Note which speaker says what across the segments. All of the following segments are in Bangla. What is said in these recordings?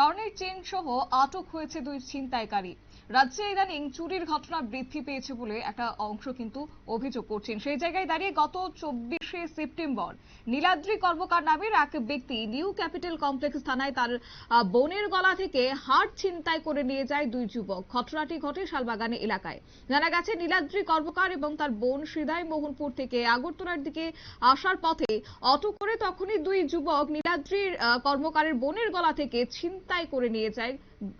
Speaker 1: স্বর্ণের চেন সহ আটক হয়েছে দুই ছিনতাইকারী। রাজ্যে ইদানিং চুরির ঘটনা বৃদ্ধি পেয়েছে বলে একটা অংশ কিন্তু অভিযোগ করছেন। সেই জায়গায় দাঁড়িয়ে গত চব্বিশে সেপ্টেম্বর। নীলাদ্রি কর্মকার নামের এক ব্যক্তি নিউ ক্যাপিটাল কমপ্লেক্স থানায় তার বোনের গলা থেকে হাট ছিনতাই করে নিয়ে যায় দুই যুবক। ঘটনাটি ঘটে শালবাগানে এলাকায়। জানা গেছে, নীলাদ্রি কর্মকার এবং তার বোন হৃদয় মোহনপুর থেকে আগরতলার দিকে আসার পথে অটো করে তখনই দুই যুবক নীলাদ্রির কর্মকারের বোনের গলা থেকে ছিনতাই করে নিয়ে যায়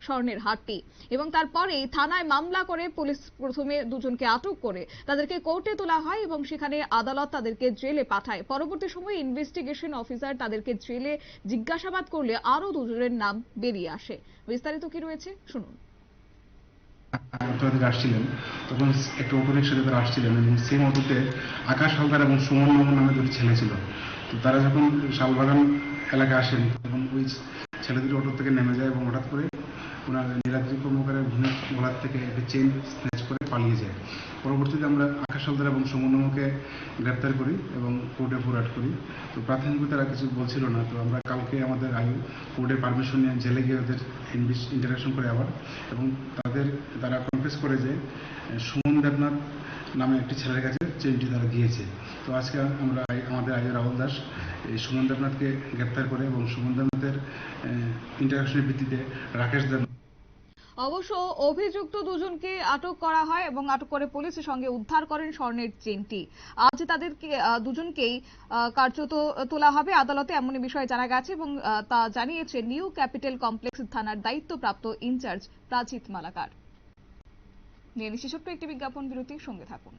Speaker 1: স্বর্ণের হাটটি এবং তারপরেই থানায় মামলা করে পুলিশ প্রথমে দুজনকে আটক করে তাদেরকে কোর্টে তোলা হয় এবং সেখানে আদালত তাদেরকে জেলে পাঠায়। পরবর্তী সময়ে ইনভেস্টিগেশন অফিসার তাদেরকে জেলে জিজ্ঞাসাবাদ করলে আরও দুজনের নাম বেরিয়ে আসে। বিস্তারিত কি রয়েছে? শুনুন।
Speaker 2: আসছিলেন, তখন একটা অটো তারা আসছিলেন এবং সেম অটোতে আকাশ হালদার এবং সুমন মোহন নামে দুটি ছেলে ছিল। তো তারা যখন শালবাগান এলাকায় আসেন, তখন ওই ছেলে দুটি অটো থেকে নেমে যায় এবং হঠাৎ করে ওনার নীলাদ্রি কর্মকারের গলার থেকে একটা চেন স্ন্যাচ করে পালিয়ে যায়। পরবর্তীতে আমরা আকাশ হালদার এবং সুমন মোহনকে গ্রেপ্তার করি এবং কোর্টে ফোরওয়ার্ড করি। তো প্রাথমিকভাবে তারা কিছু বলছিল না। তো আমরা কালকে আমাদের আয়ু কোর্টের পারমিশন নিয়ে জেলে গিয়ে ওদের ইন্টারাকশন করে আবার এবং তাদের, তারা কনফেস করে যে সুমন দেবনাথ নামে একটি ছেলের কাছে চেনটি তারা দিয়েছে। তো আজকে আমরা আমাদের আয়ু রাহুল দাস, এই সুমন দেবনাথকে গ্রেপ্তার করে এবং সুমন দেবনাথের ইন্টারাকশনের ভিত্তিতে রাকেশ দেব
Speaker 1: অবশ্য অভিযুক্ত দুজনকে আটক করা হয় এবং আটক করে পুলিশের সঙ্গে উদ্ধার করেন স্বর্ণের চেনটি আজ তাদেরকে দুজনকেই কার্যত তোলা হবে। আদালতে এমনই বিষয়ে জানা গেছে এবং তা জানিয়েছে নিউ ক্যাপিটাল কমপ্লেক্স থানার দায়িত্বপ্রাপ্ত ইনচার্জ প্রাচিত মালাকার। নিয়ে নিচ্ছি একটি বিজ্ঞাপন বিরতির সঙ্গে থাকুন।